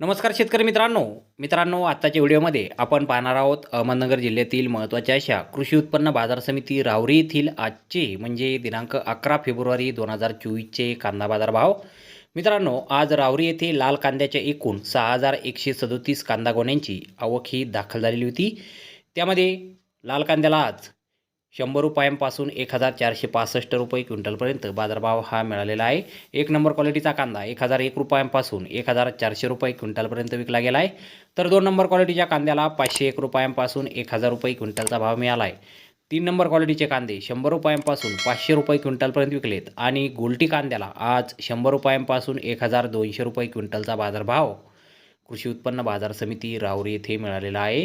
नमस्कार शेतकरी मित्रांनो. मित्रांनो आत्ताच्या व्हिडिओमध्ये आपण पाहणार आहोत अहमदनगर जिल्ह्यातील महत्त्वाच्या अशा कृषी उत्पन्न बाजार समिती रावरी येथील आजचे म्हणजे दिनांक अकरा फेब्रुवारी दोन हजार चोवीसचे कांदा बाजार भाव मित्रांनो आज रावरी येथे लाल कांद्याच्या एकूण सहा हजार एकशे सदोतीस कांदा गोण्यांची आवक ही दाखल झालेली होती. त्यामध्ये लाल कांद्याला आज शंभर रुपयांपासून एक हजार चारशे पासष्ट रुपये क्विंटलपर्यंत बाजारभाव हा मिळालेला आहे. एक नंबर क्वालिटीचा कांदा एक हजार एक रुपयांपासून एक हजार चारशे रुपये क्विंटलपर्यंत विकला गेला आहे तर दोन नंबर क्वालिटीच्या कांद्याला पाचशे एक रुपयांपासून एक हजार रुपये क्विंटलचा भाव मिळाला आहे तीन नंबर क्वालिटीचे कांदे शंभर रुपयांपासून पाचशे रुपये क्विंटलपर्यंत विकलेत आणि गोल्टी कांद्याला आज शंभर रुपयांपासून एक हजार दोनशे रुपये क्विंटलचा बाजारभाव. कृषी उत्पन्न बाजार समिती राहुरी येथे मिळालेला आहे.